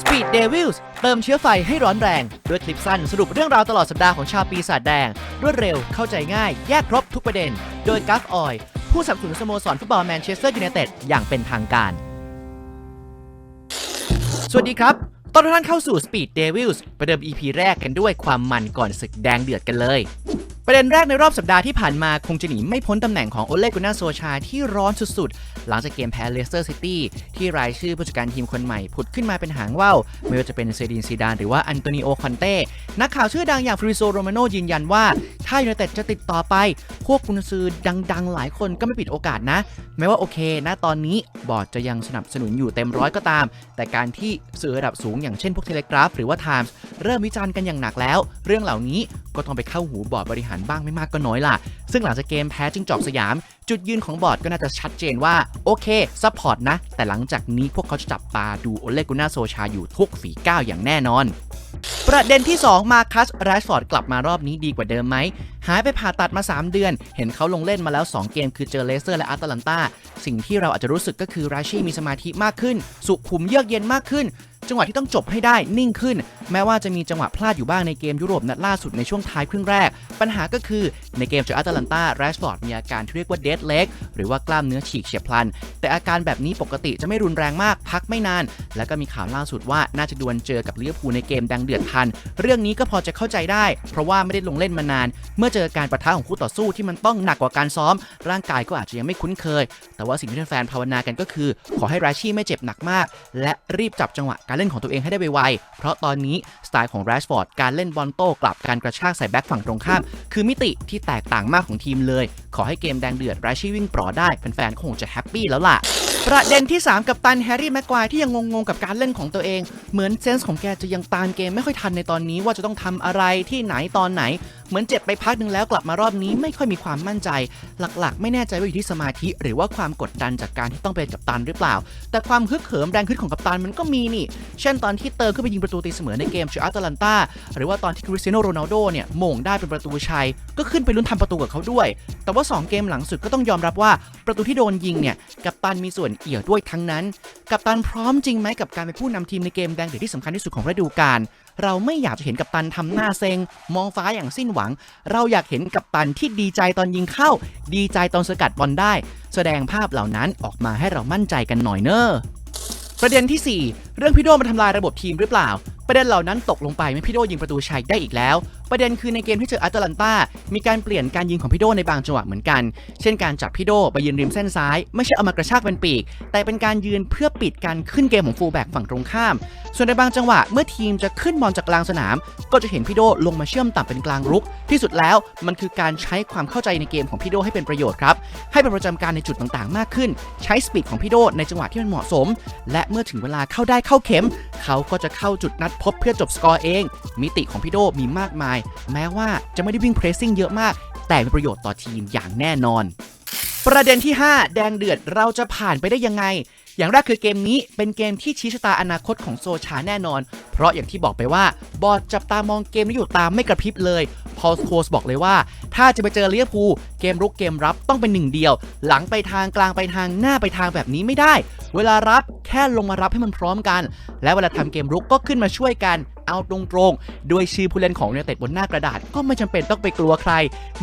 Speed Devils เติมเชื้อไฟให้ร้อนแรง ด้วยคลิปสั้นสรุปเรื่องราวตลอดสัปดาห์ของชาวปีศาจแดง รวดเร็วเข้าใจง่าย แยกครบทุกประเด็น โดยกัฟออยผู้สนับสนุนสโมสรฟุตบอลแมนเชสเตอร์ยูไนเต็ดอย่างเป็นทางการ สวัสดีครับตอนท่านเข้าสู่ Speed Devils ประเดิม EP แรกกันด้วยความมันก่อนศึกแดงเดือดกันเลย ประเด็นแรกในรอบสัปดาห์ที่ผ่านมาคงจะหนีไม่พ้นตำแหน่งของโอเลกุนาโซชาที่ร้อนสุดๆ หลังจากเกมแพ้เลสเตอร์ซิตี้ที่รายชื่อผู้จัดการทีมคนใหม่ผุดขึ้นมาเป็นหางว่าวไม่ว่าจะเป็นเซดินซีดานหรือว่าอันโตนิโอคอนเต้ นักข่าวชื่อดังอย่างฟริโซโรมาโนยืนยันว่า ถ้ายูไนเต็ดจะติดต่อไป พวกกุนซือดังๆ หลายคนก็ไม่ปิดโอกาสนะ แม้ว่าโอเคนะตอนนี้บอร์ดจะยังสนับสนุนอยู่เต็มร้อยก็ตาม แต่การที่สื่อระดับสูงอย่างเช่นพวกเทเลกราฟหรือว่าไทมส์เริ่มวิจารณ์กันอย่างหนักแล้ว เรื่องเหล่านี้ก็ต้องไปเข้าหูบอร์ดบริหารบ้างไม่มากก็น้อยล่ะ ซึ่งหลังจากเกมแพ้จิงจอกสยาม จุดยืนของบอร์ดก็น่าจะชัดเจนว่า โอเคซัพพอร์ตนะ แต่หลังจากนี้พวกเขาจะจับตาดูโอเลกุน่าโซชาอยู่ทุกฝีก้าวอย่างแน่นอนประเด็นที่ 2 มาคัสแรชฟอร์ดกลับมารอบนี้ดีกว่าเดิมไหม หายไปผ่าตัดมา 3 เดือน เห็นเขาลงเล่นมาแล้ว 2 เกมคือเจอเลสเตอร์และอาร์ตแลนตา สิ่งที่เราอาจจะรู้สึกก็คือราชีมีสมาธิมากขึ้น สุขุมเยือกเย็นมากขึ้น จังหวะที่ต้องจบให้ได้นิ่งขึ้น แม้ว่าจะมีจังหวะพลาดอยู่บ้างในเกมยุโรปนัดล่าสุดในช่วงท้ายครึ่งแรก ปัญหาก็คือในเกมเจออตแลนตาแรชฟอร์ดมีอาการที่เรียกว่าเดดเล็กหรือว่ากล้ามเนื้อฉีกเฉียบพลัน แต่อาการแบบนี้ปกติจะไม่รุนแรงมากพักไม่นาน แล้วก็มีข่าวล่าสุดว่าน่าจะดวลเจอกับลิเวอร์พูลในเกมดังเดือดพัน เรื่องนี้ก็พอจะเข้าใจได้ เพราะว่าไม่ได้ลงเล่นมานาน เมื่อเจอการประทะของคู่ต่อสู้ที่มันต้องหนักกว่าการซ้อม ร่างกายก็อาจจะยังไม่คุ้นเคย แต่ว่าสิ่งที่แฟนภาวนากันก็คือ ขอให้ราชี่ไม่เจ็บหนักมาก และรีบจับจังหวะการเล่นของตัวเองให้ได้ไวๆเพราะตอนนี้สไตล์ของแรชฟอร์ดการเล่นบอลโต้กลับการกระชากใส่แบ็คฝั่งตรงข้าม คือมิติที่แตกต่างมากของทีมเลยขอให้เกมแดงเดือดราชีวิ่งปลอได้แฟนๆคงจะแฮปปี้แล้วล่ะ ประเด็นที่ 3 กับตันแฮร์รี่แม็กควายที่ยังงงๆกับการเล่นของตัวเอง เหมือนเซนส์ของแกจะยังตามเกมไม่ค่อยทันในตอนนี้ว่าจะต้องทำอะไรที่ไหนตอนไหน เหมือนเจ็บไปพักหนึ่งแล้วกลับมารอบนี้ไม่ค่อยมีความมั่นใจ หลักๆ ไม่แน่ใจว่าอยู่ที่สมาธิ หรือว่าความกดดันจากการที่ต้องเป็นกัปตันหรือเปล่า แต่ความฮึกเหิมแรงขึ้นของกัปตันมันก็มีนี่ เช่นตอนที่เติร์ขึ้นไปยิงประตูตีเสมอในเกมเชออาตแลนตาหรือว่าตอนที่คริสเตียโนโรนัลโดเนี่ยโมงได้เป็นประตูชัยก็ขึ้นไปลุ้นทำประตูกับเขาด้วย แต่ว่า 2 เกมหลังสุดก็ต้องยอมรับว่าประตูที่โดนยิงเนี่ยกัปตันมีส่วนเอี่ยวด้วยทั้งนั้น กัปตันพร้อมจริงไหมกับการเป็นผู้นำทีมในเกมแดงเดือดที่สำคัญที่สุดของฤดูกาลเราไม่อยากจะเห็นกัปตันทำหน้าเซ็ง มองฟ้าอย่างสิ้นหวัง เราอยากเห็นกัปตันที่ดีใจตอนยิงเข้า ดีใจตอนสกัดบอลได้ แสดงภาพเหล่านั้นออกมาให้เรามั่นใจกันหน่อยเนอะประเด็นทีสี่4 เรื่องพี่โดมาทำลายระบบทีมหรือเปล่า ประเด็นเหล่านั้นตกลงไปไม่พี่โดยิงประตูชัยได้อีกแล้ว ประเด็นคือในเกมที่เจออตแลนตามีการเปลี่ยนการยิงของพี่โดในบางจังหวะเหมือนกัน เช่นการจับพี่โดไปยืนริมเส้นซ้าย ไม่ใช่เอามากระชากเป็นปีก แต่เป็นการยืนเพื่อปิดการขึ้นเกมของฟูลแบ็กฝั่งตรงข้าม ส่วนในบางจังหวะเมื่อทีมจะขึ้นบอลจากกลางสนาม ก็จะเห็นพี่โดลงมาเชื่อมต่ำเป็นกลางรุก ที่สุดแล้วมันคือการใช้ความเข้าใจในเกมของพี่โดให้เป็นประโยชน์ครับให้เป็นประจำการในจุดต่างๆ มากขึ้น ใช้สปีดของพี่โดในจังหวะที่มันเหมาะสม และเมื่อถึงเวลาเข้าได้เข้าเข็ม เขาก็จะเข้าจุดนัดพบเพื่อจบสกอร์เอง มิติของพี่โดมีมากมายแม้ว่าจะไม่ได้วิ่งเพรสซิ่งเยอะมาก แต่มีประโยชน์ต่อทีมอย่างแน่นอน ประเด็นที่ 5 แดงเดือดเราจะผ่านไปได้ยังไง อย่างแรกคือเกมนี้เป็นเกมที่ชี้ชะตาอนาคตของโซชาแน่นอน เพราะอย่างที่บอกไปว่าบอร์ดจับตามองเกมนี้อยู่ตามไม่กระพริบเลย พอลโคสบอกเลยว่า ถ้าจะไปเจอเลียพูเกมรุกเกมรับต้องเป็นหนึ่งเดียว หลังไปทางกลางไปทางหน้าไปทางแบบนี้ไม่ได้ เวลารับแค่ลงมารับให้มันพร้อมกัน และเวลาทำเกมรุกก็ขึ้นมาช่วยกันเอาตรงๆ โดยชื่อผู้เล่นของเนเต็ดบนหน้ากระดาษ ก็ไม่จำเป็นต้องไปกลัวใคร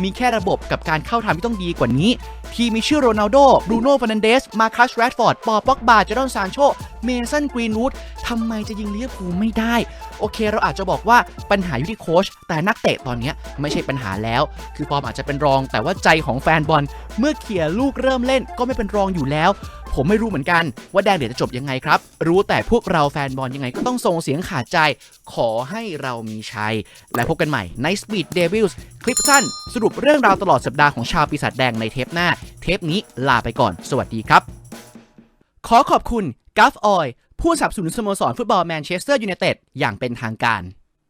มีแค่ระบบกับการเข้าทำที่ต้องดีกว่านี้ ทีมมีชื่อโรนัลโดบรูโน่ฟ r นันเดส มาคัสแรดฟอร์ด ปอป็อกบาเจดอนซานโช เมสันกรีนวูดทำไมจะยิงเลียพูลไม่ได้ โอเค เราอาจจะบอกว่าปัญหาอยู่ที่โค้ชแต่นักเตะตอนนี้ไม่ใช่ปัญหาแล้ว คือฟอร์มอาจจะเป็นรอง แต่ว่าใจของแฟนบอล เมื่อเขี่ยลูกเริ่มเล่นก็ไม่เป็นรองอยู่แล้ว ผมไม่รู้เหมือนกันว่าแดงเดือดจะจบยังไงครับ รู้แต่พวกเราแฟนบอลยังไงก็ต้องส่งเสียงขาดใจ ขอให้เรามีชัย และพบกันใหม่ใน Speed Devils คลิปสั้น สรุปเรื่องราวตลอดสัปดาห์ของชาวปีศาจแดงในเทปหน้า เทปนี้ลาไปก่อน สวัสดีครับ ขอขอบคุณ กัฟออยผู้สนับสนุนสโมสรฟุตบอลแมนเชสเตอร์ยูไนเต็ดอย่างเป็นทางการ